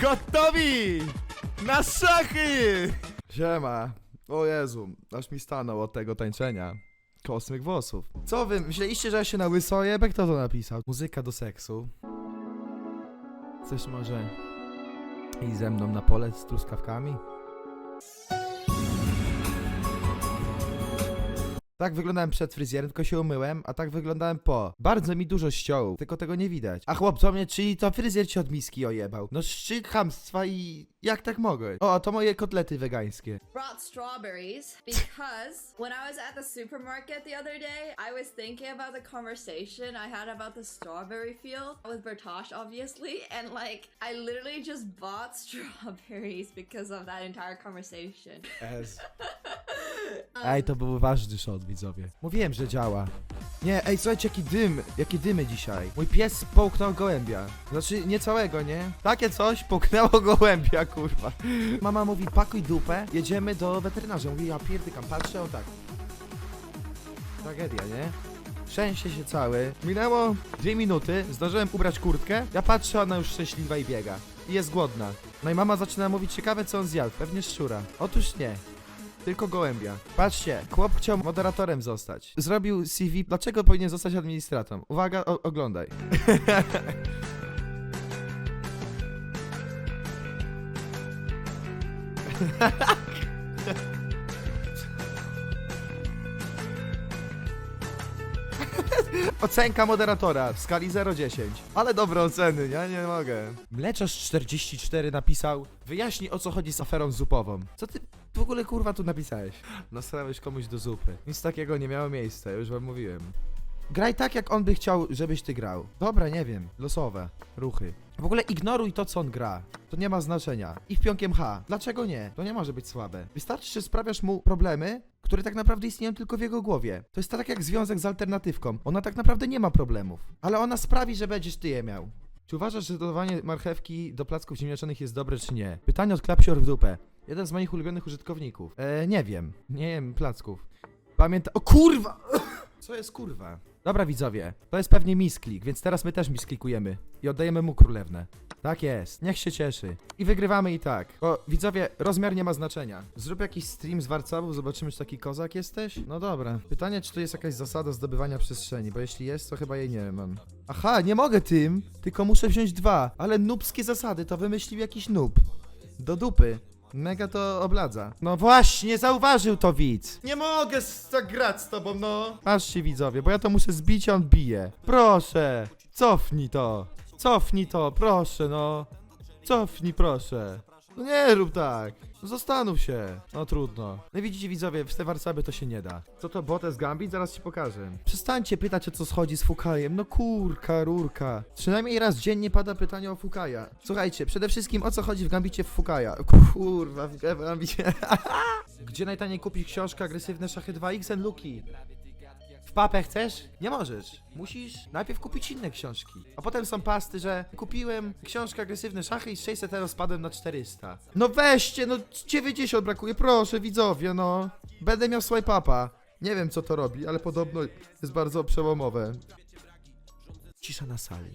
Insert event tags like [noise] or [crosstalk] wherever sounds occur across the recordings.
Gotowi! Na szachy! Siema. O Jezu, aż mi stanął od tego tańczenia. Kosmyk włosów. Co wy, myśleliście, że ja się na łysoję? Kto to napisał? Muzyka do seksu. Chcesz może iść ze mną na pole z truskawkami? Tak wyglądałem przed fryzjerem, tylko się umyłem, a tak wyglądałem po. Bardzo mi dużo ściął, tylko tego nie widać. A chłop co mnie, czyli to fryzjer ci od miski ojebał. No szczyt chamstwa i jak tak mogę? O, to moje kotlety wegańskie. brought strawberries because when I was at the supermarket the other day, I was thinking about the conversation I had about the strawberry field with Bertosh, obviously, and like I literally just bought [laughs] strawberries because of that entire conversation. Ez. [laughs] Ej, to był ważny shot, widzowie. Mówiłem, że działa. Nie, ej, słuchajcie, jaki dym, jakie dymy dzisiaj. Mój pies połknął gołębia. Znaczy, nie całego, nie? Takie coś połknęło gołębia, kurwa. Mama mówi, pakuj dupę, jedziemy do weterynarza. Mówi, ja pierdykam, patrzę, on tak. Tragedia, nie? Trzęsie się cały. Minęło dwie minuty, zdążyłem ubrać kurtkę. Ja patrzę, ona już szczęśliwa i biega. I jest głodna. No i mama zaczyna mówić, ciekawe co on zjadł. Pewnie szczura. Otóż nie. Tylko gołębia. Patrzcie, chłop chciał moderatorem zostać. Zrobił CV. Dlaczego powinien zostać administratorem? Uwaga, oglądaj. [laughs] Ocenka moderatora w skali 0-10. Ale dobre oceny, ja nie mogę. Mleczarz 44 napisał Wyjaśnij o co chodzi z aferą zupową. Co ty w ogóle kurwa tu napisałeś? Nasrałeś komuś do zupy. Nic takiego nie miało miejsca, już wam mówiłem. Graj tak jak on by chciał, żebyś ty grał. Dobra, nie wiem. Losowe. Ruchy. W ogóle ignoruj to, co on gra. To nie ma znaczenia. I w pionkiem H. Dlaczego nie? To nie może być słabe. Wystarczy, że sprawiasz mu problemy, które tak naprawdę istnieją tylko w jego głowie. To jest tak jak związek z alternatywką. Ona tak naprawdę nie ma problemów. Ale ona sprawi, że będziesz ty je miał. Czy uważasz, że dodawanie marchewki do placków ziemniaczanych jest dobre, czy nie? Pytanie od Klapsior w dupę. Jeden z moich ulubionych użytkowników. E, nie wiem. Nie jem placków. Pamięta... O kurwa! [coughs] Co jest kurwa? Dobra widzowie, to jest pewnie misklik, więc teraz my też misklikujemy i oddajemy mu królewnę. Tak jest, niech się cieszy. I wygrywamy i tak. O, widzowie, rozmiar nie ma znaczenia. Zrób jakiś stream z warcabów, zobaczymy czy taki kozak jesteś? No dobra. Pytanie, czy tu jest jakaś zasada zdobywania przestrzeni, bo jeśli jest, to chyba jej nie mam. Aha, nie mogę tym, tylko muszę wziąć dwa. Ale nubskie zasady, to wymyślił jakiś nub. Do dupy. Mega to obladza. No właśnie, zauważył to widz. Nie mogę s- tak grać z tobą, no. Patrzcie widzowie, bo ja to muszę zbić, a on bije. Proszę, cofnij to. Cofnij to, proszę, no. Cofnij, proszę. No nie rób tak. Zastanów się. No trudno. No widzicie widzowie, w te warcaby to się nie da. Co to botes Gambit? Zaraz ci pokażę. Przestańcie pytać o co schodzi z Fukajem. No kurka, rurka. Przynajmniej raz dziennie pada pytanie o Fukaja. Słuchajcie, przede wszystkim o co chodzi w Gambicie w Fukaja. Kurwa, w Gambicie. [laughs] Gdzie najtaniej kupić książkę Agresywne Szachy 2X and Luki? W papę chcesz? Nie możesz. Musisz najpierw kupić inne książki. A potem są pasty, że kupiłem książkę Agresywne Szachy i z 600 euro spadłem na 400. No weźcie, no 90 brakuje, proszę widzowie, no. Będę miał swipe upa. Nie wiem co to robi, ale podobno jest bardzo przełomowe. Cisza na sali.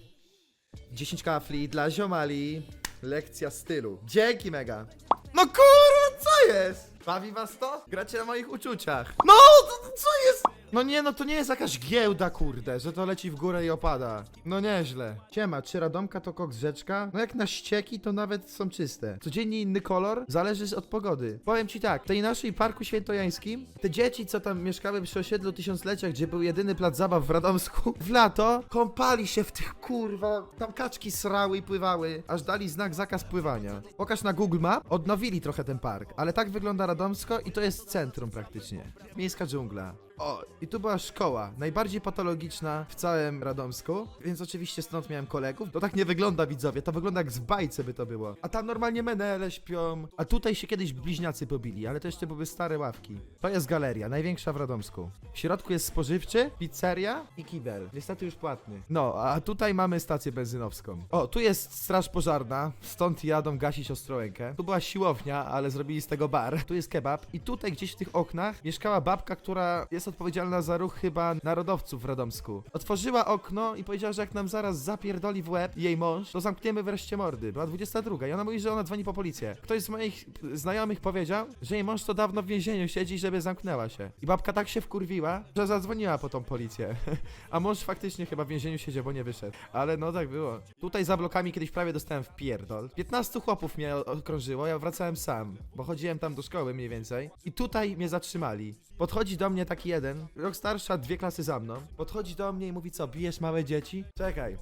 10 kafli dla ziomali. Lekcja stylu. Dzięki mega. No kurwa, co jest? Bawi was to? Gracie na moich uczuciach. No, to, to co jest? No nie, no to nie jest jakaś giełda, kurde, że to leci w górę i opada. No nieźle. Ciema, czy Radomka to koks rzeczka? No jak na ścieki, to nawet są czyste. Codziennie inny kolor, zależy od pogody. Powiem ci tak, w tej naszej parku świętojańskim, te dzieci, co tam mieszkały przy osiedlu tysiąclecia, gdzie był jedyny plac zabaw w Radomsku, [laughs] w lato kąpali się w tych kurwa, tam kaczki srały i pływały, aż dali znak zakaz pływania. Pokaż na Google Map, odnowili trochę ten park, ale tak wygląda Radomsko i to jest centrum praktycznie. Miejska dżungla. O, i tu była szkoła, najbardziej patologiczna w całym Radomsku, więc oczywiście stąd miałem kolegów. To tak nie wygląda, widzowie, to wygląda jak z bajce by to było. A tam normalnie menele śpią, a tutaj się kiedyś bliźniacy pobili, ale to jeszcze były stare ławki. To jest galeria, największa w Radomsku. W środku jest spożywczy, pizzeria i kibel. Niestety już płatny. No, a tutaj mamy stację benzynowską. O, tu jest straż pożarna, stąd jadą gasić Ostrołękę. Tu była siłownia, ale zrobili z tego bar. Tu jest kebab i tutaj gdzieś w tych oknach mieszkała babka, która jest jest odpowiedzialna za ruch chyba narodowców w Radomsku. Otworzyła okno i powiedziała, że jak nam zaraz zapierdoli w łeb jej mąż, to zamkniemy wreszcie mordy. Była 22 i ona mówi, że ona dzwoni po policję. Ktoś z moich znajomych powiedział, że jej mąż to dawno w więzieniu siedzi, żeby zamknęła się. I babka tak się wkurwiła, że zadzwoniła po tą policję. [laughs] A mąż faktycznie chyba w więzieniu siedział, bo nie wyszedł. Ale no tak było. Tutaj za blokami kiedyś prawie dostałem w pierdol. 15 chłopów mnie okrążyło, ja wracałem sam, bo chodziłem tam do szkoły mniej więcej. I tutaj mnie zatrzymali. Podchodzi do mnie taki jeden, rok starszy, a dwie klasy za mną. Podchodzi do mnie i mówi co, bijesz małe dzieci? Czekaj.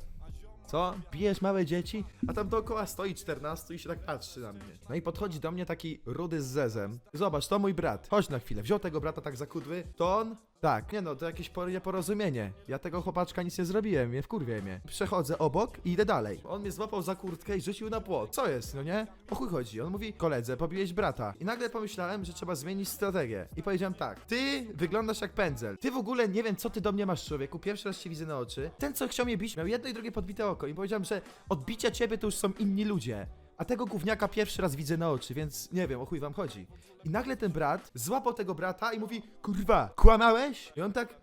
Co? Bijesz małe dzieci? A tam dookoła stoi 14 i się tak patrzy na mnie. No i podchodzi do mnie taki rudy z zezem. Zobacz, to mój brat. Chodź na chwilę. Wziął tego brata tak za kudły. To on? Tak. Nie no, to jakieś por- nieporozumienie. Ja tego chłopaczka nic nie zrobiłem, nie wkurwie mnie. Przechodzę obok i idę dalej. On mnie złapał za kurtkę i rzucił na płot. Co jest, no nie? O chuj chodzi. On mówi, koledze, pobiłeś brata. I nagle pomyślałem, że trzeba zmienić strategię. I powiedziałem tak, ty wyglądasz jak pędzel. Ty w ogóle nie wiem, co ty do mnie masz, człowieku. Pierwszy raz cię widzę na oczy. Ten, co chciał mnie bić, miał jedno i drugie podbite oko. I powiedziałem, że odbicia ciebie to już są inni ludzie. A tego gówniaka pierwszy raz widzę na oczy, więc nie wiem, o chuj wam chodzi. I nagle ten brat złapał tego brata i mówi, kurwa, kłamałeś? I on tak,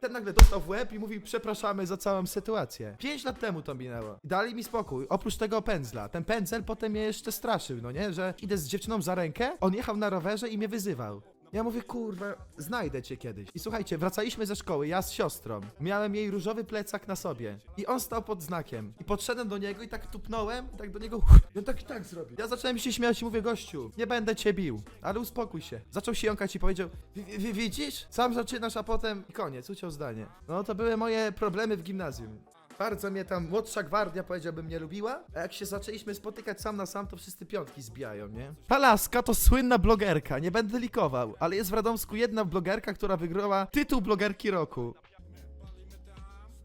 ten nagle dostał w łeb i mówi, przepraszamy za całą sytuację. Pięć lat temu to minęło. Dali mi spokój, oprócz tego pędzla. Ten pędzel potem mnie jeszcze straszył, no nie? Że idę z dziewczyną za rękę, on jechał na rowerze i mnie wyzywał. Ja mówię, kurwa, znajdę cię kiedyś. I słuchajcie, wracaliśmy ze szkoły, ja z siostrą. Miałem jej różowy plecak na sobie. I on stał pod znakiem. I podszedłem do niego i tak tupnąłem, i tak do niego, i on tak i tak zrobił. Ja zacząłem się śmiać i mówię, gościu, nie będę cię bił, ale uspokój się. Zaczął się jąkać i powiedział, "Wi- wi- widzisz? Sam zaczynasz, a potem koniec, uciął zdanie. No to były moje problemy w gimnazjum. Bardzo mnie tam młodsza gwardia powiedziałbym nie lubiła, a jak się zaczęliśmy spotykać sam na sam, to wszyscy piątki zbijają, nie? Ta laska to słynna blogerka, nie będę likował, ale jest w Radomsku jedna blogerka, która wygrała tytuł blogerki roku.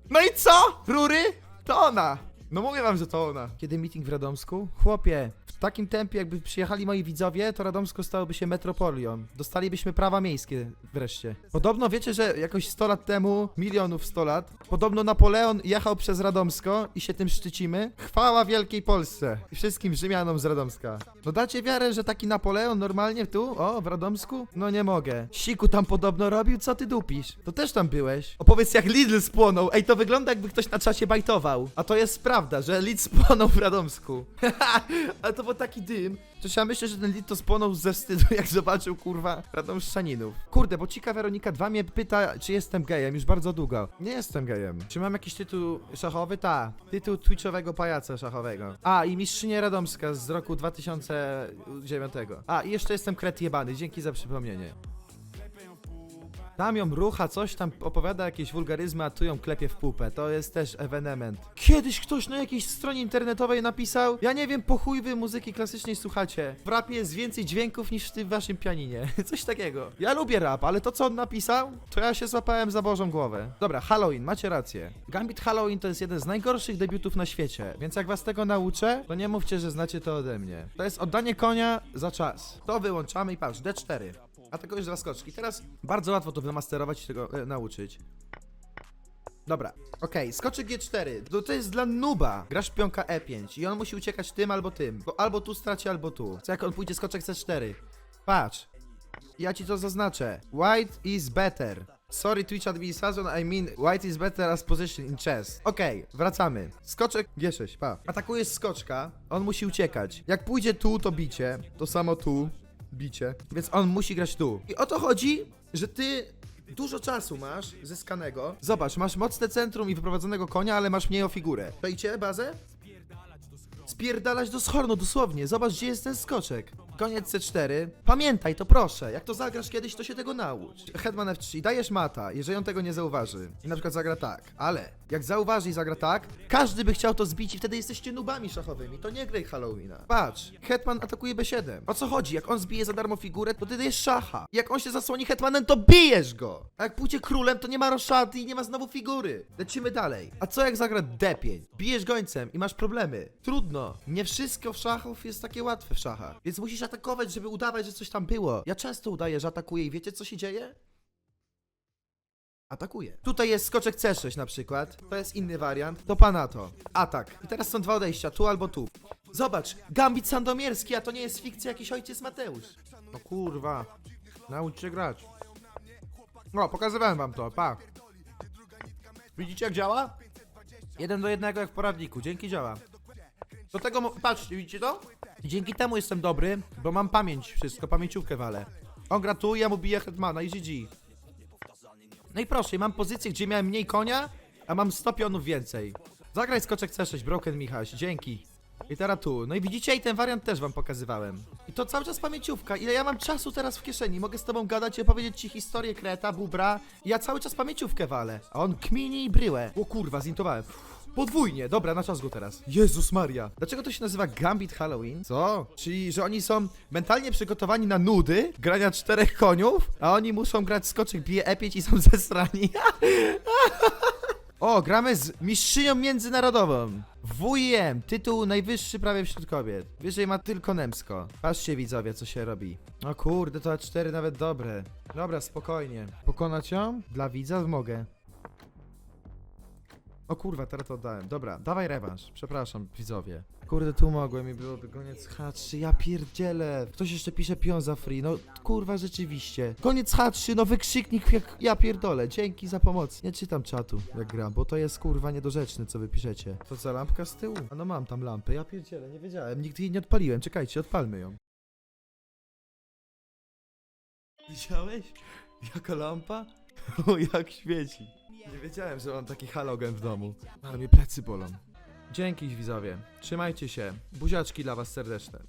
No i co? Rury? To ona! No mówię wam, że to ona. Kiedy meeting w Radomsku? Chłopie, w takim tempie jakby przyjechali moi widzowie, to Radomsko stałoby się metropolią. Dostalibyśmy prawa miejskie wreszcie. Podobno wiecie, że jakoś 100 lat temu, milionów 100 lat, podobno Napoleon jechał przez Radomsko i się tym szczycimy. Chwała Wielkiej Polsce i wszystkim Rzymianom z Radomska. No dacie wiarę, że taki Napoleon normalnie tu, o, w Radomsku? No nie mogę. Siku tam podobno robił, co ty dupisz? To też tam byłeś. Opowiedz jak Lidl spłonął. Ej, to wygląda jakby ktoś na czasie bajtował. A to jest prawda, że Lidl spłonął w Radomsku. [laughs] Ale to był taki dym, że ja myślę, że ten Lidl to spłonął ze wstydu, [laughs] jak zobaczył, kurwa, Radomszczaninów. Kurde, bo Cika Weronika 2 mnie pyta, czy jestem gejem już bardzo długo. Nie jestem gejem. Czy mam jakiś tytuł szachowy? Ta. Tytuł twitchowego pajaca szachowego. A, i mistrzynię Radomska z roku 2009. A, i jeszcze jestem kret jebany, dzięki za przypomnienie. Tam ją rucha, coś tam opowiada jakieś wulgaryzmy, a tu ją klepie w pupę. To jest też ewenement. Kiedyś ktoś na jakiejś stronie internetowej napisał Ja nie wiem, po chuj wy muzyki klasycznej słuchacie. W rapie jest więcej dźwięków niż w tym waszym pianinie. [laughs] Coś takiego. Ja lubię rap, ale to co on napisał, to ja się złapałem za bożą głowę. Dobra, Halloween, macie rację. Gambit Halloween to jest jeden z najgorszych debiutów na świecie, więc jak was tego nauczę, to nie mówcie, że znacie to ode mnie. To jest oddanie konia za czas. To wyłączamy i patrz, D4. A tego już dwa skoczki. Teraz bardzo łatwo to wymasterować i tego e, nauczyć. Dobra, okej, skoczek G4. To, to jest dla nuba. Grasz pionka E5 i on musi uciekać tym albo tym. Bo albo tu straci, albo tu. Co jak on pójdzie skoczek C4? Patrz. Ja ci to zaznaczę. White is better. Sorry Twitch administration, I mean white is better as position in chess. Okej, wracamy. Skoczek G6, pa. Atakujesz skoczka, on musi uciekać. Jak pójdzie tu, to bicie. To samo tu, bicie. Więc on musi grać tu. I o to chodzi, że ty dużo czasu masz zyskanego. Zobacz, masz mocne centrum i wyprowadzonego konia, ale masz mniej o figurę. Czajcie bazę? Spierdalać do schornu, dosłownie. Zobacz, gdzie jest ten skoczek. Koniec C4. Pamiętaj, to proszę. Jak to zagrasz kiedyś, to się tego naucz. Hetman F3. Dajesz mata, jeżeli on tego nie zauważy. I na przykład zagra tak. Ale jak zauważy i zagra tak, każdy by chciał to zbić i wtedy jesteście nubami szachowymi. To nie graj Halloweena. Patrz, Hetman atakuje B7. O co chodzi? Jak on zbije za darmo figurę, to ty dajesz szacha. Jak on się zasłoni Hetmanem, to bijesz go. A jak pójdzie królem, to nie ma roszaty i nie ma znowu figury. Lecimy dalej. A co jak zagra D5? Bijesz gońcem i masz problemy. Trudno. Nie wszystko w szachów jest takie łatwe w szachach. Więc musisz atakować, żeby udawać, że coś tam było. Ja często udaję, że atakuję i wiecie co się dzieje? Atakuje. Tutaj jest skoczek C6 na przykład. To jest inny wariant. To. Atak. I teraz są dwa odejścia, tu albo tu. Zobacz, Gambit Sandomierski, a to nie jest fikcja jakiś ojciec Mateusz. No kurwa. Naucz się grać. No, pokazywałem wam to, pa. Widzicie jak działa? Jeden do jednego jak w poradniku, dzięki działa. Do tego, patrzcie, widzicie to? Dzięki temu jestem dobry, bo mam pamięć, wszystko, pamięciówkę walę. On gratuje, ja mu biję Hetmana i GG. No i proszę, mam pozycję, gdzie miałem mniej konia, a mam 100 pionów więcej. Zagraj skoczek C6, Broken Michaś, dzięki. I teraz tu. No i widzicie, i ten wariant też wam pokazywałem. I to cały czas pamięciówka. Ile ja mam czasu teraz w kieszeni? Mogę z tobą gadać i opowiedzieć ci historię Kreta, Bubra. I ja cały czas pamięciówkę walę. A on kmini i bryłę. O kurwa, zintowałem. Podwójnie, dobra, na czas go teraz. Jezus Maria. Dlaczego to się nazywa Gambit Halloween? Co? Czyli, że oni są mentalnie przygotowani na nudy, grania czterech koniów, a oni muszą grać skoczek, bije E5 i są [laughs] zesrani. O, gramy z mistrzynią międzynarodową. WIM, tytuł najwyższy prawie wśród kobiet. Wyżej ma tylko Nemsko. Patrzcie widzowie, co się robi. O kurde, to A4 nawet dobre. Dobra, spokojnie. Pokonać ją? Dla widza mogę. O kurwa, teraz to oddałem. Dobra, dawaj rewanż. Przepraszam, widzowie. Kurde, tu mogłem i byłoby koniec H3. Ja pierdzielę. Ktoś jeszcze pisze pion za free. No kurwa, rzeczywiście. Koniec H3, no wykrzyknik jak ja pierdolę. Dzięki za pomoc. Nie czytam czatu, jak gram, bo to jest kurwa niedorzeczne, co wy piszecie. To co, lampka z tyłu? A no mam tam lampę. Ja pierdzielę, nie wiedziałem. Nigdy jej nie odpaliłem. Czekajcie, odpalmy ją. Widziałeś? Jaka lampa? [laughs] O, jak świeci. Nie wiedziałem, że mam taki halogen w domu. Ale mnie plecy bolą. Dzięki widzowie. Trzymajcie się. Buziaczki dla was serdeczne.